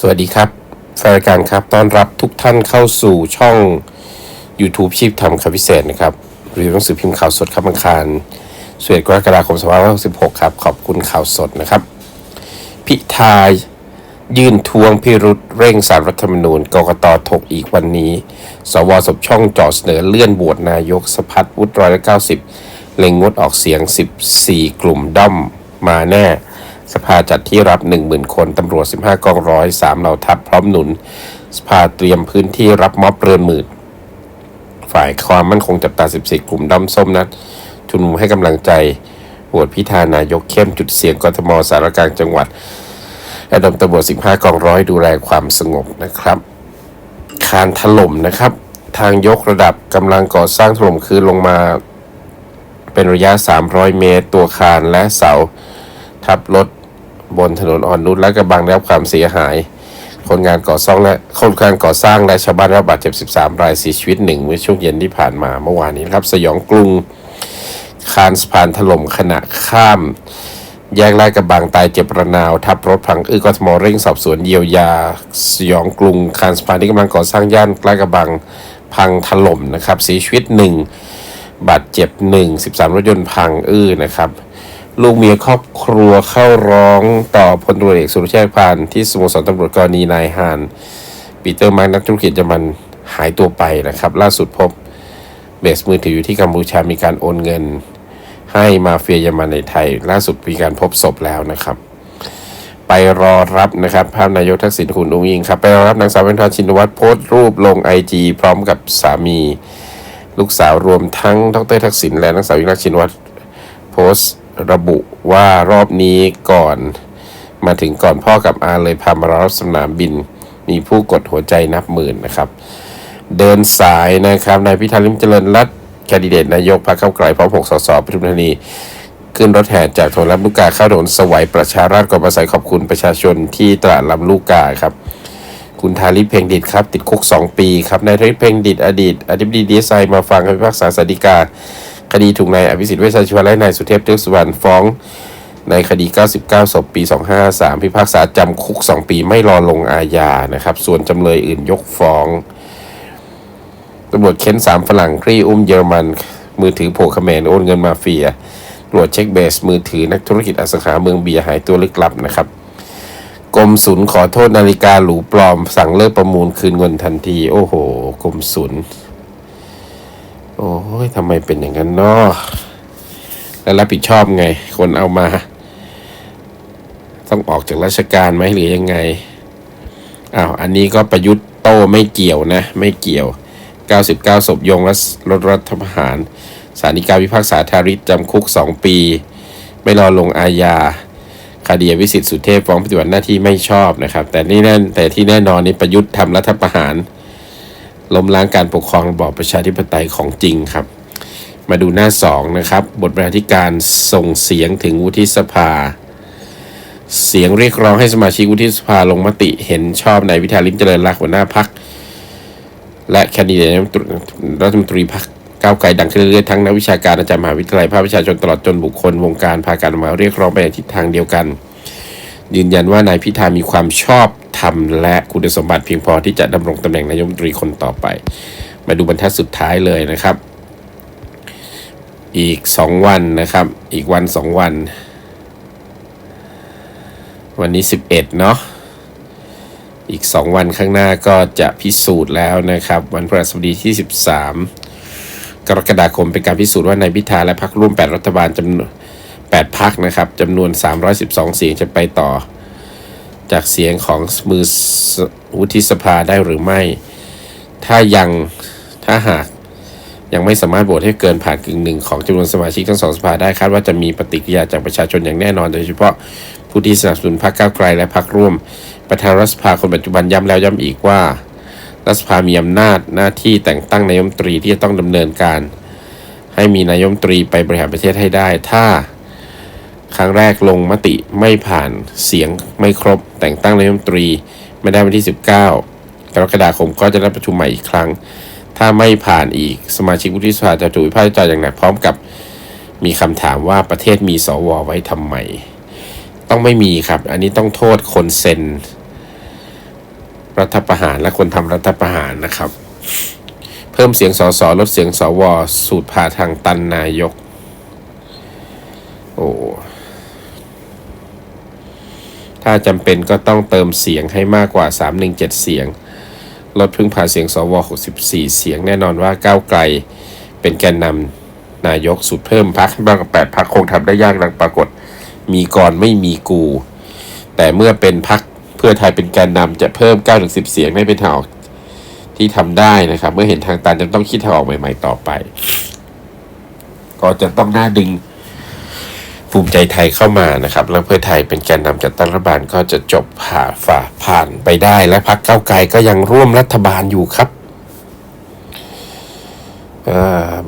สวัสดีครับแฟนรายการครับ ต้อนรับทุกท่านเข้าสู่ช่อง YouTube ชีพทำคำพิเศษนะครับรีวิวหนังสือพิมพ์ข่าวสดครับอังคารสกรกฎาคม2566ครับ ขอบคุณข่าวสดนะครับ พิธายื่นทวงพิรุษเร่งสารรัฐธรรมนูญกกตถกอีกวันนี้ สวสบช่องจ่อเสนอเลื่อนบวชนายกสพัฒวุฒิร้อยละ90เล็งงดออกเสียง 14 กลุ่มด้อมมาแน่ สภาจัดที่รับ 10,000 คนตำรวจ 15 กองร้อย 3 เหล่าทัพพร้อมหนุน สภาเตรียมพื้นที่รับม็อบเรือนหมื่น ฝ่ายความมั่นคงจับตา 14 กลุ่มด้อมส้มนัดชุมนุมให้กำลังใจโหวตพิธานายกเข้มจุดเสียงกทมสารกลางจังหวัดระดมตำรวจ 15 กองร้อยดูแลความสงบนะครับคานถล่มนะครับ ทางยกระดับกำลังก่อสร้างถล่มคืนลงมา เป็นระยะ 300 เมตร ตัวคานและเสา ทับรถ บนถนนอ่อนนุชและกระบังได้รับความเสียหาย คนงานก่อสร้างและคนงานก่อสร้างและชาวบ้านได้รับบาดเจ็บ 13 รายเสียชีวิตหนึ่งเมื่อช่วงเย็นที่ผ่านมาเมื่อวานนี้ครับ สยองกรุงคานสะพานถล่มขณะข้าม แยกลาดกระบังตายเจ็บระนาวทับรถพังอื้อกทมเร่งสอบสวนเยียวยา สยองกรุงคานสะพานที่กำลังก่อสร้างย่านลาดกระบังพังถล่มนะครับเสียชีวิตหนึ่งบาดเจ็บหนึ่งสิบสามรถยนต์พังอื้อนะครับ ลูกเมียครอบครัวเข้าร้องต่อพลตรวจเอกสุรเชษฐ์พานที่สโมสรตำรวจกรณีนายฮานปีเตอร์มาร์กนักธุรกิจเยอรมันหายตัวไปนะครับ ล่าสุดพบเบสมือถืออยู่ที่กัมพูชามีการโอนเงิน ให้มาเฟียเยอรมันในไทย ล่าสุดมีการพบศพแล้วนะครับ ไปรอรับนะครับภาพนายกทักษิณคุณอุ้งอิงครับไปรอรับนางสาวเวนทาชินวัตรโพสต์รูปลงไอจีพร้อมกับสามี ลูกสาวรวมทั้งดรทักษิณและนางสาวยิ่งรักชินวัตรโพสต์ ระบุว่ารอบนี้ก่อน มาถึงก่อนพ่อกับอาเลยพามารอรับสนามบิน มีผู้กดหัวใจนับหมื่นนะครับ เดินสายนะครับนายพิธาลิมเจริญรัตแคนดิเดตนายกพรรคเก้าไกลพร้อมหกสสปทุมธานี ขึ้นรถแห่จากถนนลำลูกกาเข้าถนนสวัยประชาราษฎร์ก่อนประสัยขอบคุณประชาชนที่ตลาดลำลูกกาครับคุณทาริศเพ่งดิตครับ ติดคุก 2 ปีครับนายทาริศเพ่งดิตอดีตอธิบดีดีไซน์มาฟังคำพิพากษาสาดีกา คดีถูกนายอภิสิทธิ์เวชชาชีวะและนายสุเทพเทือกสุวรรณฟ้อง ในคดี 99 ศพปี 253 พิพากษาจำคุก 2 ปีไม่รอลงอาญานะครับ ส่วนจำเลยอื่นยกฟ้องตำรวจเค้นสามฝรั่งคลี่อุ้มเยอรมัน มือถือโผล่เขมรโอนเงินมาเฟียตรวจเช็คเบส มือถือนักธุรกิจอสังหาเมืองเบียหายตัวลึกลับนะครับกรมศุลขอโทษนาฬิกาหรูปลอม สั่งเลิกประมูลคืนเงินทันที โอ้โหกรมศุล โอ้ยทำไมเป็นอย่างนั้นเนาะแล้วรับผิดชอบไง คนเอามา ต้องออกจากราชการไหมหรือยังไงอ้าวอันนี้ก็ประยุทธ์โตไม่เกี่ยวนะ ไม่เกี่ยว 99ศพยงรัฐรถรัฐประหารสารฎีกาพิพากษาทาริศจำคุก 2 ปี ไม่รอลงอาญาคดีวิสิทธิ์สุเทพฟ้องปฏิบัติหน้าที่ไม่ชอบนะครับ แต่นี่แน่นแต่ที่แน่นอนนี่ประยุทธ์ทำรัฐประหาร ล้มล้างการปกครองระบอบประชาธิปไตยของจริงครับ มาดูหน้า 2 นะครับ บทบรรณาธิการส่งเสียงถึงวุฒิสภา เสียงเรียกร้องให้สมาชิกวุฒิสภาลงมติเห็นชอบนายวิธาลิมเจริญรักหัวหน้าพัก และแคนดิเดตรัฐมนตรีพักก้าวไกลดังขึ้นเรื่อยๆทั้งนักวิชาการอาจารย์มหาวิทยาลัยภาคประชาชนตลอดจนบุคคลวงการพากันมาเรียกร้องไปในทิศทางเดียวกัน ยืนยันว่านายพิธามีความชอบธรรมและคุณสมบัติเพียงพอที่จะดำรงตำแหน่งนายกรัฐมนตรีคนต่อไป มาดูบรรทัดสุดท้ายเลยนะครับ อีก 2 วันนะครับ อีกวัน 2 วัน วันนี้ 11 เนาะอีก 2 วันข้างหน้าก็จะพิสูจน์แล้วนะครับ วันพฤหัสบดีที่ 13 กรกฎาคมเป็นการพิสูจน์ว่านายพิธาและพรรคร่วม 8 รัฐบาลจำนวน 8พักนะครับจำนวน 312 เสียงจะไปต่อ จากเสียงของมือวุฒิสภาได้หรือไม่ ถ้ายังถ้าหากยังไม่สามารถโหวตให้เกินผ่านกึ่งหนึ่งของจำนวนสมาชิกทั้งสองสภาได้คาดว่าจะมีปฏิกิริยาจากประชาชนอย่างแน่นอน โดยเฉพาะผู้ที่สนับสนุนพรรคก้าวไกลและพรรคร่วม ประธานรัฐสภาคนปัจจุบันย้ำแล้วย้ำอีกว่ารัฐสภามีอำนาจหน้าที่แต่งตั้งนายมตรีที่จะต้องดำเนินการ ให้มีนายมตรีไปบริหารประเทศให้ได้ ถ้า ครั้งแรกลงมติไม่ผ่านเสียงไม่ครบ แต่งตั้งนายกรัฐมนตรีไม่ได้วันที่ 19 กรกฎาคมก็จะนัดประชุมใหม่อีกครั้ง ถ้าไม่ผ่านอีกสมาชิกวุฒิสภาจะถูกวิพากษ์วิจารณ์อย่างหนักพร้อมกับมีคำถามว่าประเทศมีสวไว้ทำไม ต้องไม่มีครับ อันนี้ต้องโทษคนเซ็น รัฐประหารและคนทำรัฐประหารนะครับ เพิ่มเสียงสสลดเสียงสว สูตรผ่าทางตันนายก โอ้ ถ้าจำเป็นก็ต้องเติมเสียงให้มากกว่า 317 เสียง ลดพึ่งพาเสียงสว 64 เสียง แน่นอนว่าก้าวไกล เป็นแกนนำนายกสุดเพิ่มพักบ้างแปดพักคงทำได้ยากดังปรากฏ มีก่อนไม่มีกู แต่เมื่อเป็นพักเพื่อไทยเป็นแกนนำจะเพิ่ม9ถึง10 เสียงไม่เป็นทางออกที่ทำได้นะครับ เมื่อเห็นทางตันจะต้องคิดทางออกใหม่ ๆ ต่อไป ก็จะต้องน่าดึง ภูมิใจไทยเข้ามานะครับแล้วเพื่อไทยเป็นแกนนำจัดตั้งรัฐบาลก็จะจบผ่าฝ่าผ่านไปได้ และพรรคก้าไกลก็ยังร่วมรัฐบาลอยู่ครับ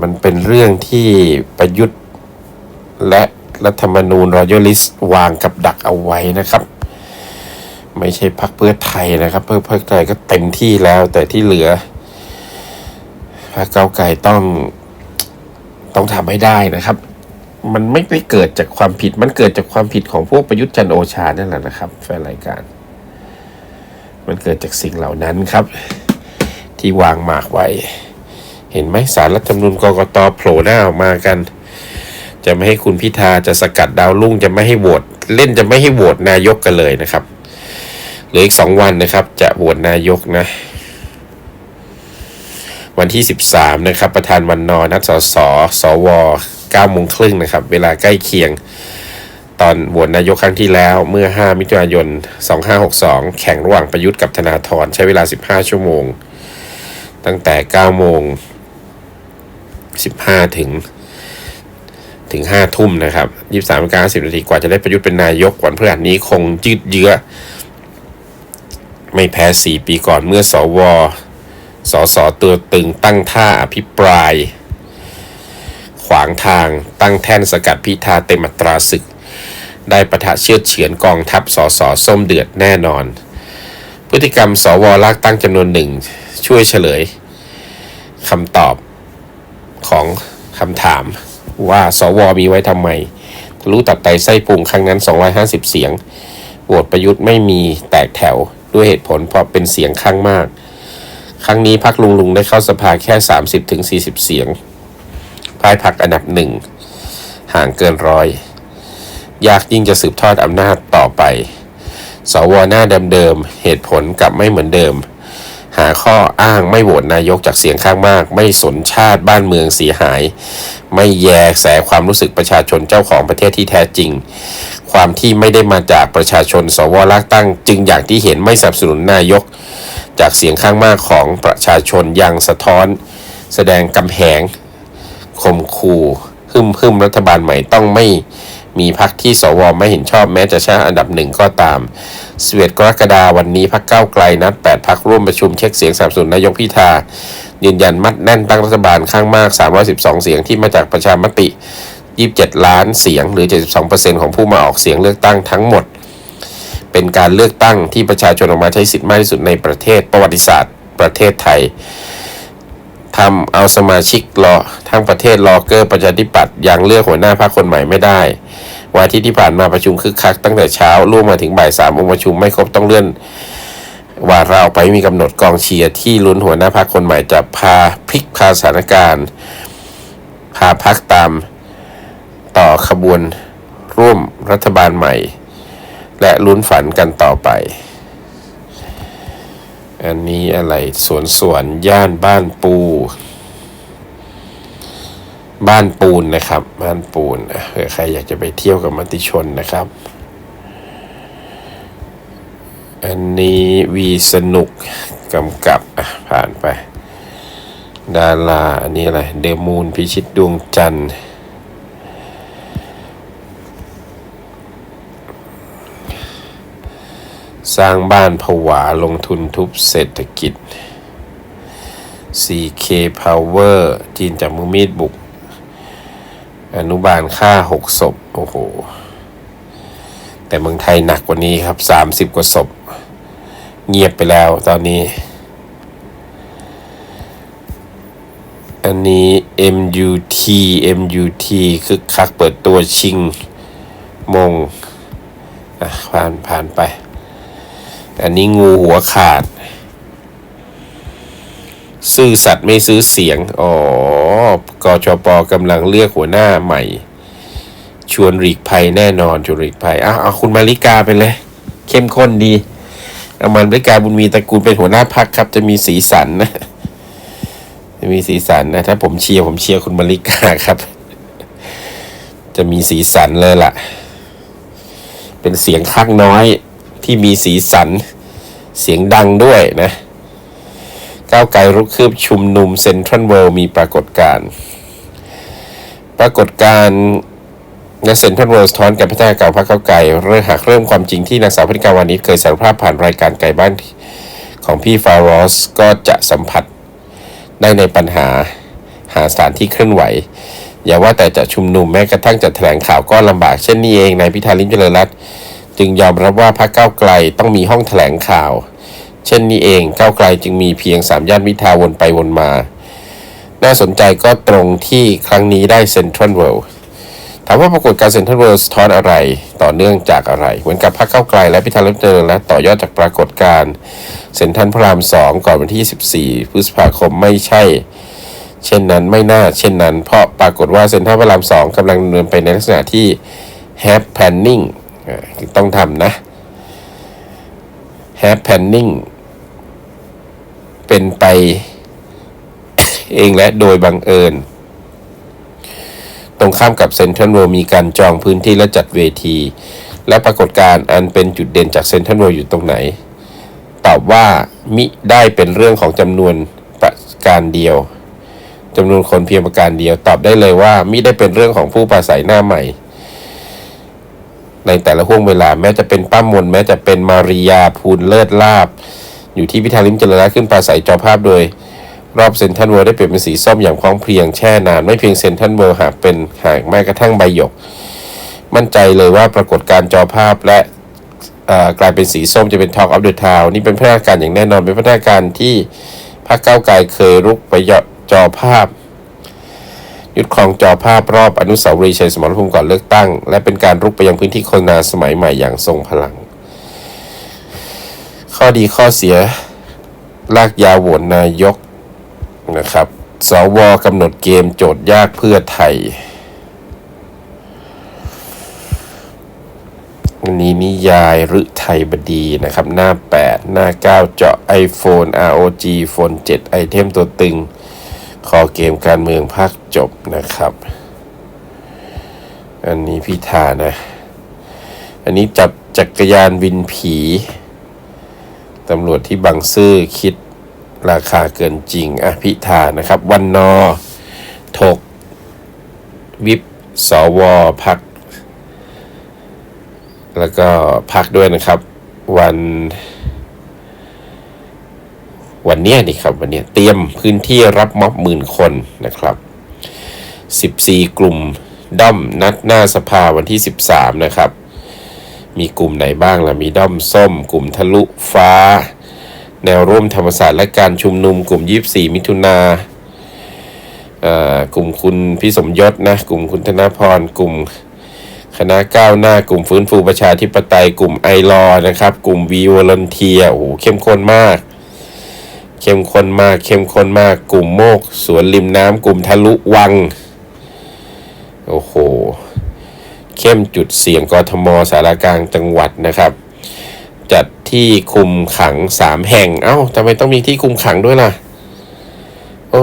มันเป็นเรื่องที่ประยุทธ์และรัฐธรรมนูญรอยัลลิสวางกับดักเอาไว้นะครับ ไม่ใช่พรรคเพื่อไทยนะครับ เพื่อเพื่อไทยก็เต็มที่แล้ว แต่ที่เหลือพรรคก้าไกลต้องต้องทำให้ได้นะครับ มันไม่ได้เกิดจากความผิด มันเกิดจากความผิดของพวกประยุทธ์จันโอชานั่นแหละนะครับแฟนรายการ มันเกิดจากสิ่งเหล่านั้นครับ ที่วางหมากไว้ เห็นไหมสารรัฐธรรมนูญกกตโผล่หน้าออกมากัน จะไม่ให้คุณพิธาจะสกัดดาวรุ่งจะไม่ให้โหวตเล่นจะไม่ให้โหวตนายกกันเลยนะครับเหลืออีกสองวันนะครับ จะโหวตนายกนะ วันที่ 13 นะครับ ประธานวันนอนัดสสสว 9โมงครึ่งนะครับ เวลาใกล้เคียง ตอนโหวตนายกครั้งที่แล้วเมื่อ 5 มิถุนายน 2562 แข่งระหว่างประยุทธ์กับธนาธรใช้เวลา 15 ชั่วโมง ตั้งแต่ 9 โมง 15 ถึงถึง 5 ทุ่มนะครับ 23นาฬิกา10นาทีกว่าจะได้ประยุทธ์เป็นนายกวันพฤหัสนี้คงยืดเยื้อ ไม่แพ้ 4 ปีก่อนเมื่อสวสสตัวตึงตั้งท่าอภิปราย ขวางทางตั้งแท่นสกัดพิธาเต็มอัตราศึก ได้ประทะเชือดเฉือนกองทัพสสส้มเดือดแน่นอน พฤติกรรมสวลากตั้งจำนวนหนึ่งช่วยเฉลยคำตอบของคำถามว่าสวมีไว้ทำไมทะลุตับไตไส้พุงครั้งนั้น 250 เสียงโหวตประยุทธ์ไม่มีแตกแถวด้วยเหตุผลเพราะเป็นเสียงข้างมาก ครั้งนี้พักลุงลุงได้เข้าสภาแค่ 30-40 เสียง ภายพักอันดับหนึ่งห่างเกินร้อย ยากยิ่งจะสืบทอดอำนาจต่อไป สวหน้าเดิมๆเหตุผลกลับไม่เหมือนเดิม หาข้ออ้างไม่โหวตนายกจากเสียงข้างมาก ไม่สนชาติบ้านเมืองเสียหาย ไม่แยแสความรู้สึกประชาชนเจ้าของประเทศที่แท้จริง ความที่ไม่ได้มาจากประชาชน สวลากตั้ง จึงอย่างที่เห็นไม่สนับสนุนนายก จากเสียงข้างมากของประชาชนยังสะท้อน แสดงกำแหง ข่มขู่หึมหึมรัฐบาลใหม่ต้องไม่มีพักที่สวไม่เห็นชอบแม้จะชนะอันดับหนึ่งก็ตามสเวตกรกฎาวันนี้พักเก้าไกลนัด 8 พักร่วมประชุมเช็คเสียงสนับสนุนนายกพิธา ยืนยันมัดแน่นตั้งรัฐบาลข้างมาก 312 เสียงที่มาจากประชามติ 27 ล้านเสียงหรือ 72%ของผู้มาออกเสียงเลือกตั้งทั้งหมด เป็นการเลือกตั้งที่ประชาชนออกมาใช้สิทธิ์มากที่สุดในประเทศประวัติศาสตร์ประเทศไทย ทำเอาสมาชิกรอทั้งประเทศรอเกอร์ประชาธิปัตย์ยังเลือกหัวหน้าพรรคคนใหม่ไม่ได้วันอาที่ที่ผ่านมาประชุมคึกคักตั้งแต่เช้าล่วงมาถึงบ่ายสามองค์ประชุมไม่ครบต้องเลื่อนว่าเราไปมีกำหนดกองเชียร์ที่ลุ้นหัวหน้าพรรคคนใหม่จะพาพลิกพาสถานการณ์ พาพักตามต่อขบวนร่วมรัฐบาลใหม่ และลุ้นฝันกันต่อไป อันนี้อะไรสวนสวนย่านบ้านปู บ้านปูนนะครับ บ้านปูนเผื่อใครอยากจะไปเที่ยวกับมติชนนะครับ อันนี้วีสนุกกำกับผ่านไป ดารา อันนี้อะไร เดมูนพิชิตดวงจันทร์ สร้างบ้านผวาลงทุนทุบเศรษฐกิจ 4K Power จีนจากมือมีดบุก อนุบาลฆ่าหกศพ โอ้โห แต่เมืองไทยหนักกว่านี้ครับ 30 กว่าศพ เงียบไปแล้วตอนนี้ อันนี้ MUT MUT คือคักเปิดตัวชิงมงอะผ่านผ่านไป อันนี้งูหัวขาด ซื่อสัตย์ไม่ซื้อเสียง อ๋อกชปกำลังเลือกหัวหน้าใหม่ ชวนหลีกภัยแน่นอนชวนหลีกภัยอ้าวเอาคุณมาริกาไปเลย เข้มข้นดีเอามาริการบุญมีตระกูลเป็นหัวหน้าพักครับ จะมีสีสันนะจะมีสีสันนะ ถ้าผมเชียร์ผมเชียร์คุณมาริกาครับ จะมีสีสันเลยล่ะ เป็นเสียงข้างน้อย ที่มีสีสันเสียงดังด้วยนะก้าวไกลรุกคืบชุมนุมเซ็นทรัลเวิลด์มีปรากฏการปรากฏการณ์และเซ็นทรัลเวิลด์สะท้อนการพัฒนาก่าพรรคก้าวไกลเริ่มหากเริ่มความจริงที่นางสาวพนิกาวานิชเคยสารภาพผ่านรายการไก่บ้านของพี่ฟารอสก็จะสัมผัสได้ในปัญหาหาสถานที่เคลื่อนไหว อย่าว่าแต่จะชุมนุมแม้กระทั่งจะแถลงข่าวก็ลำบากเช่นนี้เองนายพิธาลิมเจริญรัตน์ จึงยอมรับว่าพรรคก้าวไกลต้องมีห้องแถลงข่าว เช่นนี้เองก้าวไกลจึงมีเพียงสามย่านมิทาวนไปวนมา น่าสนใจก็ตรงที่ครั้งนี้ได้เซ็นทรัลเวิลด์ถามว่าปรากฏการเซ็นทรัลเวิลด์สะท้อนอะไรต่อเนื่องจากอะไร เหมือนกับพรรคก้าไกลและพิธาลิมเจริญและต่อยอดจากปรากฏการเซ็นทรัลพระรามสองก่อนวันที่ 24 พฤษภาคมไม่ใช่ เช่นนั้นไม่น่า เช่นนั้น เพราะปรากฏว่าเซ็นทรัลพระรามสองกำลังดำเนินไปในลักษณะที่ have planning ต้องทำนะ have planning เป็นไปเองและโดยบังเอิญ ตรงข้ามกับเซ็นทรัลเวิลด์มีการจองพื้นที่และจัดเวที และปรากฏการณ์อันเป็นจุดเด่นจากเซ็นทรัลเวิลด์อยู่ตรงไหน ตอบว่ามิได้เป็นเรื่องของจำนวนประการเดียวจำนวนคนเพียงประการเดียว ตอบได้เลยว่ามิได้เป็นเรื่องของผู้ปราศัยหน้าใหม่ ในแต่ละห่วงเวลา แม้จะเป็นป้ามนแม้จะเป็นมาริยาภูลเลิศลาบ อยู่ที่พิธาลิมเจริญขึ้นปราศัยจอภาพโดย รอบเซนทรัลเวิลด์ได้เปลี่ยนเป็นสีส้มอย่างพร้อมเพียงแช่นาน ไม่เพียงเซนทรัลเวิลด์หากเป็นหากแม้กระทั่งใบหยก มั่นใจเลยว่าปรากฏการ์จอภาพและกลายเป็นสีส้มจะเป็น Talk of the Town นี่เป็นพัฒนาการอย่างแน่นอนเป็นพัฒนาการที่พรรคก้าไกลเคยรุกไปหยาะจอภาพ ยึดครองจอภาพรอบอนุสาวรีย์ชัยสมรภูมิก่อนเลือกตั้ง และเป็นการรุกไปยังพื้นที่โฆษณาสมัยใหม่อย่างทรงพลัง ข้อดีข้อเสียลากยาวโหวตนายกนะครับสวกำหนดเกมโจทย์ยากเพื่อไทยอันนี้นิยายฤทัยบดีนะครับ หน้า 8 หน้า 9 เจาะ iPhone ROG Phone 7 ไอเทมตัวตึง คอเกมการเมืองภาคจบนะครับ อันนี้พิธานะ อันนี้จับจักรยานวินผีตำรวจที่บางซื่อคิดราคาเกินจริง อะพิธานะครับ วันนอ ถก วิบสวพัก แล้วก็พักด้วยนะครับ วัน วันนี้นี่ครับวันนี้เตรียมพื้นที่รับม็อบหมื่นคนนะครับ 14 กลุ่มด้อมนัดหน้าสภาวันที่ 13 นะครับ มีกลุ่มไหนบ้างล่ะ มีด้อมส้ม กลุ่มทะลุฟ้า แนวร่วมธรรมศาสตร์และการชุมนุม กลุ่ม 24 มิถุนาอ่อกลุ่มคุณพี่สมยศนะ กลุ่มคุณธนพร กลุ่มคณะก้าวหน้ากลุ่มฟื้นฟูประชาธิปไตย กลุ่มไอรอนะครับ กลุ่มวีวอลนเทียโอ้โหเข้มข้นมาก เข้มข้นมากเข้มข้นมากกลุ่มโมก สวนริมน้ำกลุ่มทะลุวัง โอ้โห เข้มจุดเสี่ยงกทมสารกลางจังหวัดนะครับ จัดที่คุมขังสามแห่ง เอ้าทำไมต้องมีที่คุมขังด้วยล่ะ โอ้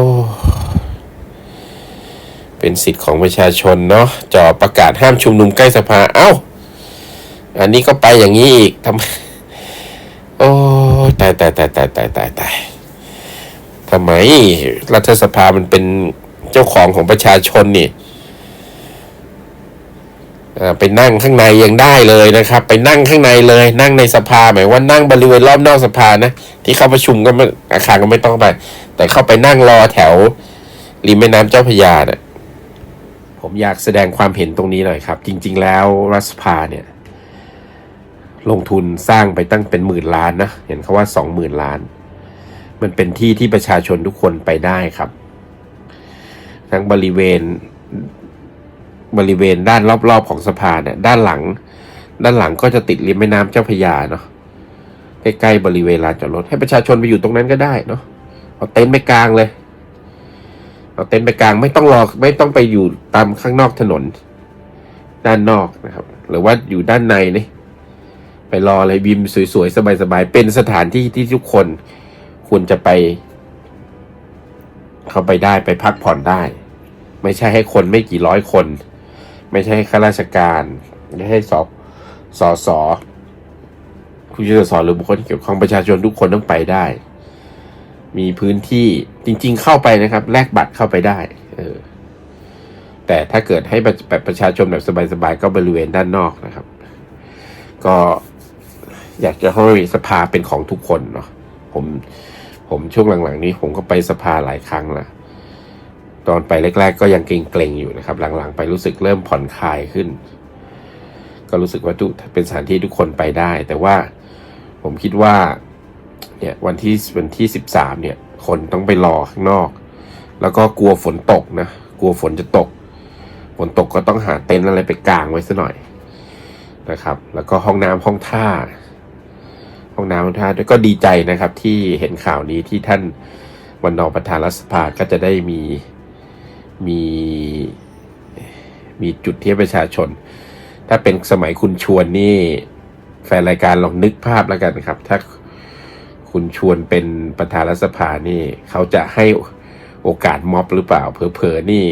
เป็นสิทธิ์ของประชาชนเนาะจอประกาศห้ามชุมนุมใกล้สภาเอ้า อันนี้ก็ไปอย่างนี้อีกทำไมโอ้ยตายตายตายตายตายตายตาย ทำไมรัฐสภามันเป็นเจ้าของของประชาชนนี่ไปนั่งข้างในยังได้เลยนะครับ ไปนั่งข้างในเลย นั่งในสภาหมายว่านั่งบริเวณรอบนอกสภานะที่เข้าประชุมก็ไม่อาคารก็ไม่ต้องไป แต่เข้าไปนั่งรอแถวริมแม่น้ำเจ้าพระยาเนี่ยผมอยากแสดงความเห็นตรงนี้หน่อยครับ จริง ๆ แล้วรัฐสภาเนี่ย ลงทุนสร้างไปตั้งเป็นหมื่นล้านนะเห็นเขาว่าสองหมื่นล้าน มันเป็นที่ที่ประชาชนทุกคนไปได้ครับ ทั้งบริเวณบริเวณด้านรอบๆของสะพานเนี่ยด้านหลัง ด้านหลังก็จะติดริมแม่น้ำเจ้าพระยาเนาะใกล้ๆบริเวณลานจอดรถให้ประชาชนไปอยู่ตรงนั้นก็ได้เนาะเอาเต็นท์ไปกลางเลยเอาเต็นท์ไปกลางไม่ต้องรอไม่ต้องไปอยู่ตามข้างนอกถนน ด้านนอกนะครับ หรือว่าอยู่ด้านในนี่ไปรออะไรบิมสวยๆสบายๆเป็นสถานที่ที่ทุกคน ควรจะไป เข้าไปได้ไปพักผ่อนได้ ไม่ใช่ให้คนไม่กี่ร้อยคน ไม่ใช่ให้ข้าราชการไม่ให้สอบสอสอผู้ช่วยสอหรือบุคคลที่เกี่ยวข้องประชาชนทุกคนต้องไปได้ มีพื้นที่จริง ๆ เข้าไปนะครับ แลกบัตรเข้าไปได้ เออ แต่ถ้าเกิดให้ประแบบประชาชนแบบสบายๆก็บริเวณด้านนอกนะครับ ก็อยากจะให้สภาเป็นของทุกคนเนาะผม ผมช่วงหลังๆ นี้ผมก็ไปสภาหลายครั้งล้วตอนไปแรก ๆ ก็ยังเกรงๆอยู่นะครับ หลังๆ ไปรู้สึกเริ่มผ่อนคลายขึ้น ก็รู้สึกว่าทุกเป็นสถานที่ทุกคนไปได้ แต่ว่าผมคิดว่าเนี่ยวันที่วันที่สิบสามเนี่ยคนต้องไปรอข้างนอก แล้วก็กลัวฝนตกนะกลัวฝนจะตก ฝนตกก็ต้องหาเต็นท์อะไรไปกางไว้ซะหน่อยนะครับ แล้วก็ห้องน้ำห้องท่า ห้องน้ำห้องท่าด้วยก็ดีใจนะครับที่เห็นข่าวนี้ที่ท่านวันนอประธานรัฐสภาก็จะได้มีมีมีจุดที่ประชาชน ถ้าเป็นสมัยคุณชวนนี่แฟนรายการลองนึกภาพแล้วกันครับ ถ้าคุณชวนเป็นประธานรัฐสภานี่ เขาจะให้โอกาสม็อบหรือเปล่าเผลอๆนี่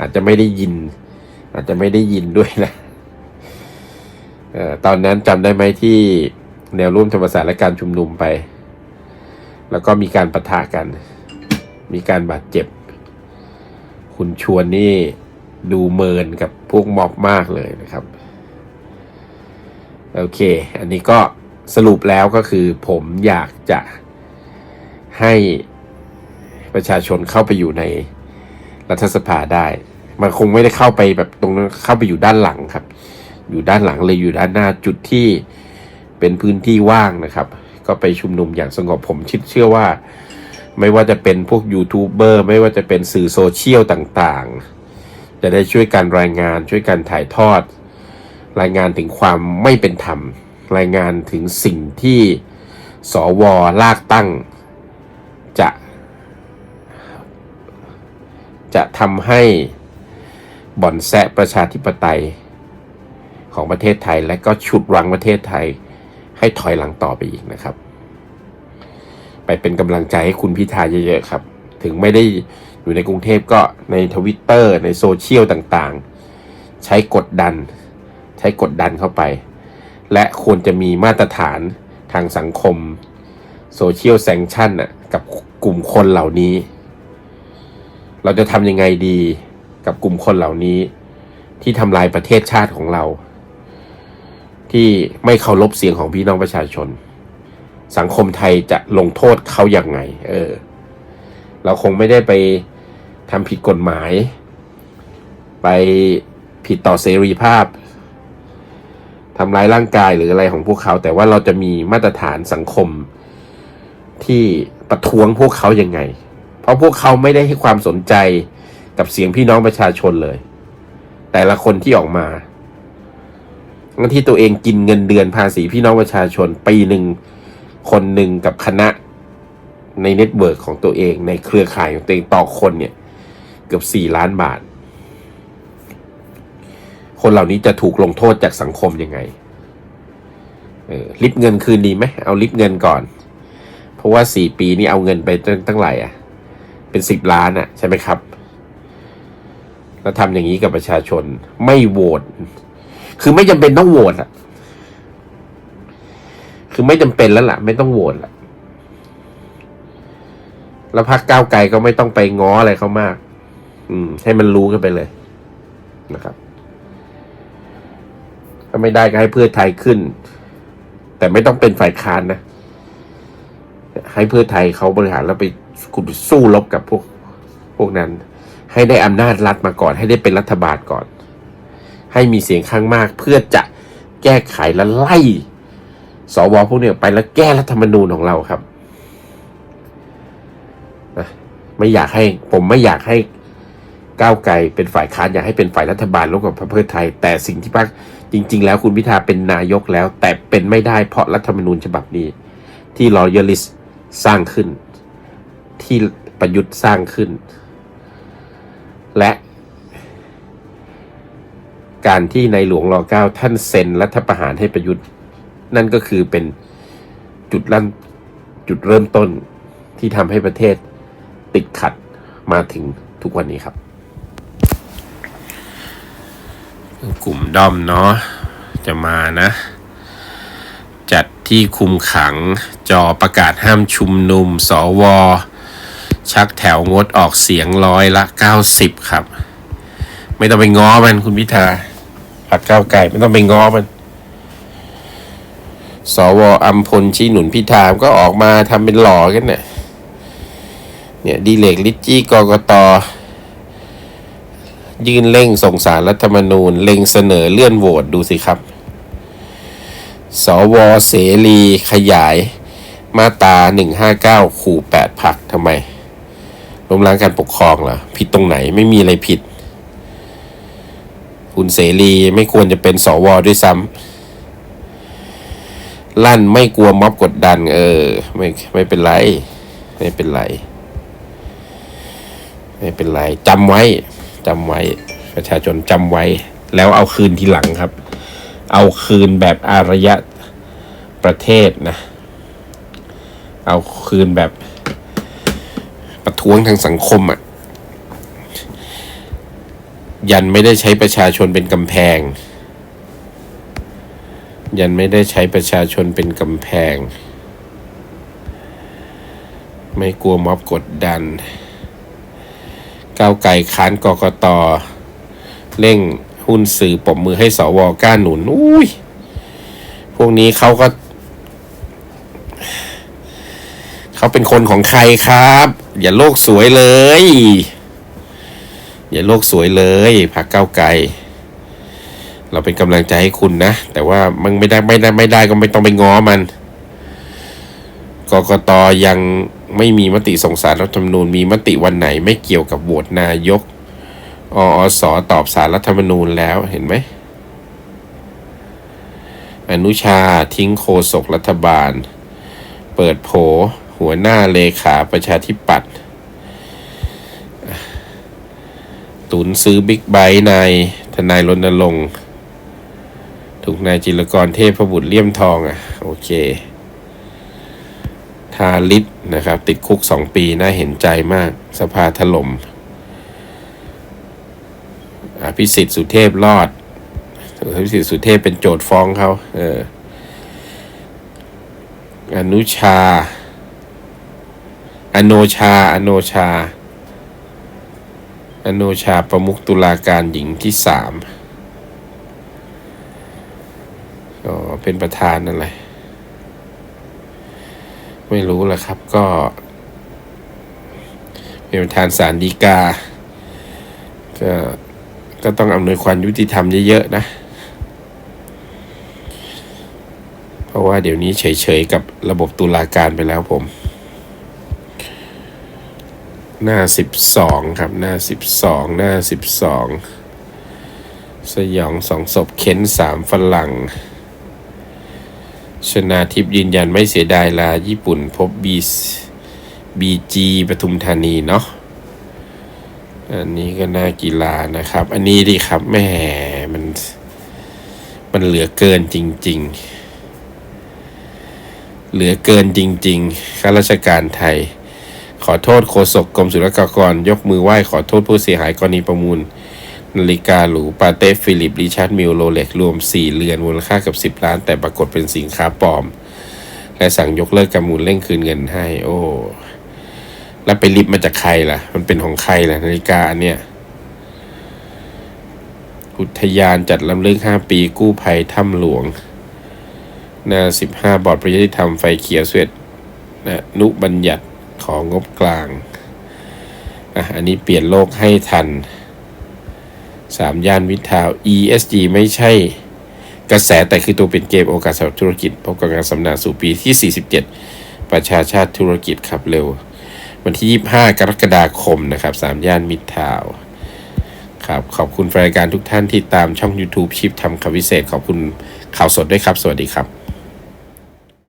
อาจจะไม่ได้ยิน อาจจะไม่ได้ยินด้วยนะเอ่อตอนนั้นจำได้ไหมที่ แนวร่วมธรรมศาสตร์และการชุมนุมไป แล้วก็มีการปะทะกัน มีการบาดเจ็บ คุณชวนนี่ดูเมินกับพวกม็อบมากเลยนะครับ โอเค อันนี้ก็สรุปแล้วก็คือผมอยากจะให้ประชาชนเข้าไปอยู่ในรัฐสภาได้ มันคงไม่ได้เข้าไปแบบตรงนั้นเข้าไปอยู่ด้านหลังครับ อยู่ด้านหลังเลยอยู่ด้านหน้าจุดที่ เป็นพื้นที่ว่างนะครับ ก็ไปชุมนุมอย่างสงบผมคิดเชื่อว่า ไม่ว่าจะเป็นพวกยูทูบเบอร์ไม่ว่าจะเป็นสื่อโซเชียลต่างๆ จะได้ช่วยกันรายงานช่วยกันถ่ายทอด รายงานถึงความไม่เป็นธรรม รายงานถึงสิ่งที่สวลากตั้งจะ จะทำให้บ่อนแซะประชาธิปไตยของประเทศไทยและก็ฉุดรั้งประเทศไทย ให้ถอยหลังต่อไปอีกนะครับ ไปเป็นกำลังใจให้คุณพิธาเยอะๆครับ ถึงไม่ได้อยู่ในกรุงเทพก็ในทวิตเตอร์ในโซเชียลต่างๆ ใช้กดดัน ใช้กดดันเข้าไป และควรจะมีมาตรฐานทางสังคมโซเชียลแซงชั่นกับกลุ่มคนเหล่านี้ เราจะทำยังไงดีกับกลุ่มคนเหล่านี้ ที่ทำลายประเทศชาติของเรา ที่ไม่เคารพเสียงของพี่น้องประชาชน สังคมไทยจะลงโทษเขาอย่างไง เออ เราคงไม่ได้ไปทำผิดกฎหมาย ไปผิดต่อเสรีภาพทำร้ายร่างกายหรืออะไรของพวกเขา แต่ว่าเราจะมีมาตรฐานสังคมที่ประท้วงพวกเขายังไง เพราะพวกเขาไม่ได้ให้ความสนใจกับเสียงพี่น้องประชาชนเลย แต่ละคนที่ออกมา ที่ตัวเองกินเงินเดือนภาษีพี่น้องประชาชนปีหนึ่งคนหนึ่งกับคณะในเน็ตเวิร์กของตัวเองในเครือข่ายของตัวเองต่อคนเนี่ย เกือบสี่ล้านบาท คนเหล่านี้จะถูกลงโทษจากสังคมยังไงเออริบเงินคืนดีไหมเอาริบเงินก่อน เพราะว่าสี่ปีนี่เอาเงินไปตั้งตั้งไหร่อะ เป็นสิบล้านอะ ใช่ไหมครับแล้วทำอย่างนี้กับประชาชนไม่โหวต คือไม่จำเป็นต้องโหวตอะคือไม่จำเป็นแล้วล่ะ ไม่ต้องโหวตละแล้วพรรคก้าวไกลก็ไม่ต้องไปง้ออะไรเขามาก อืม ให้มันรู้กันไปเลยนะครับ ถ้าไม่ได้ก็ให้เพื่อไทยขึ้น แต่ไม่ต้องเป็นฝ่ายค้านนะ ให้เพื่อไทยเขาบริหารแล้วไปคุณไปสู้รบกับพวก พวกนั้น ให้ได้อำนาจรัฐมาก่อน ให้ได้เป็นรัฐบาลก่อน ให้มีเสียงข้างมาก เพื่อจะแก้ไขและไล่สวพวกเนี้ยไปแล้วแก้รัฐธรรมนูญของเราครับนะไม่อยากให้ผมไม่อยากให้ก้าวไกลเป็นฝ่ายค้านอยากให้เป็นฝ่ายรัฐบาลร่วมกับพรรคเพื่อไทย แต่สิ่งที่พรรคจริง ๆ แล้วคุณพิธาเป็นนายกแล้ว แต่เป็นไม่ได้เพราะรัฐธรรมนูญฉบับนี้ ที่รอยัลิสสร้างขึ้น ที่ประยุทธ์สร้างขึ้น และ การที่ในหลวงรอเก้าท่านเซ็นรัฐประหารให้ประยุทธ์ นั่นก็คือเป็นจุดลั่นจุดเริ่มต้นที่ทำให้ประเทศติดขัดมาถึงทุกวันนี้ครับ กลุ่มด้อมเนาะจะมานะ จัดที่คุมขังจอประกาศห้ามชุมนุม สว ชักแถวงดออกเสียงร้อยละ 90 ครับ ไม่ต้องไปง้อมันคุณพิธา ผักก้าวไก่ไม่ต้องไปง้อมัน สวอัมพลชี้หนุนพิธามก็ออกมาทำเป็นหล่อกันเนี่ยเนี่ยดีเลกลิจจี้กกตยื่นเร่งส่งสารรัฐธรรมนูญเล็งเสนอเลื่อนโหวตดูสิครับ สวเสรีขยาย มาตา 159 ขู่ 8 พักทำไมล้มล้างการปกครองเหรอ ผิดตรงไหนไม่มีอะไรผิด คุณเสรี ไม่ควรจะเป็นสวด้วยซ้ำลั่นไม่กลัวม็อบกดดัน เออ ไม่ไม่เป็นไร ไม่เป็นไร ไม่เป็นไรจำไว้จำไว้ ประชาชนจำไว้ แล้วเอาคืนทีหลังครับ เอาคืนแบบอารยะประเทศนะ เอาคืนแบบประท้วงทางสังคมอะ่ะ ยันไม่ได้ใช้ประชาชนเป็นกำแพง ยันไม่ได้ใช้ประชาชนเป็นกำแพง ไม่กลัวม็อบกดดัน ก้าวไก่ค้านกกตเร่งหุ้นสื่อปมมือให้สวก้าหนุน อุ้ย พวกนี้เขาก็ เขาเป็นคนของใครครับ อย่าโลกสวยเลย อย่าโลกสวยเลยพักก้าวไกล เราเป็นกำลังใจให้คุณนะ แต่ว่ามันไม่ได้ไม่ได้ไม่ได้ก็ไม่ต้องไปง้อมันกกตยังไม่มีมติส่งสารรัฐธรรมนูญมีมติวันไหนไม่เกี่ยวกับโหวตนายกออสอตอบสารรัฐธรรมนูญแล้วเห็นไหมอนุชาทิ้งโฆษกรัฐบาล เปิดโผหัวหน้าเลขาประชาธิปัตย์ ตุนซื้อบิ๊กไบค์นายทนายรณรงค์ถูกนายจิรกรเทพบุตรเลี่ยมทองอะ โอเค ทาลิศนะครับ ติดคุกสองปีน่าเห็นใจมาก สภาถล่มอภิสิทธิ์สุเทพรอดอภิสิทธิ์สุเทพเป็นโจทย์ฟ้องเขาเอออนุชา อโนชา อโนชาอ โนชาประมุขตุลาการหญิงที่สามก็เป็นประธานนั่นแหละไม่รู้แหละครับก็ เป็นประธานศาลฎีกา ก็ก็ต้องอำนวยความยุติธรรมเยอะๆนะ เพราะว่าเดี๋ยวนี้เฉยๆกับระบบตุลาการไปแล้วผม หน้าสิบสองครับ หน้าสิบสองหน้าสิบสองสยองสองศพเค้นสามฝรั่ง ชนาทิพย์ยืนยันไม่เสียดายลาญี่ปุ่นพบบีบีจีปทุมธานีเนาะอันนี้ก็น่ากีฬานะครับ อันนี้ดีครับแหม่มัน มันเหลือเกินจริง ๆ เหลือเกินจริง ๆ ข้าราชการไทย ขอโทษโฆษกกรมศุลกากร ยกมือไหว้ขอโทษผู้เสียหายกรณีประมูล นาฬิกาหรูปาเต้ฟิลิปริชาร์ดมิลโรเล็กรวม 4 เรือนมูลค่ากับ 10 ล้าน แต่ปรากฏเป็นสินค้าปลอม และสั่งยกเลิกการประมูลเร่งคืนเงินให้ โอ้ แล้วไปริบมาจากใครล่ะ มันเป็นของใครล่ะ นาฬิกาอันเนี้ยอุทยานจัดลำลึก5 ปีกู้ภัยถ้ำหลวง หน้า 15 บอร์ดประยุติธรรมไฟเขียวเสวตนะนุบัญญัติ ของงบกลางอะอันนี้เปลี่ยนโลกให้ทันสามย่านวิทาว ESG ไม่ใช่กระแสแต่คือตัวเป็นเกมโอกาสสำหรับธุรกิจพบกับการสำนักสู่ปีที่ 47 ประชาชาติธุรกิจขับเร็ว วันที่ 25 กรกฎาคมนะครับสามย่านมิตรทาวครับขอบคุณแฟนรายการทุกท่านที่ตามช่อง YouTube ชิปทำคำวิเศษ ขอบคุณข่าวสดด้วยครับ สวัสดีครับ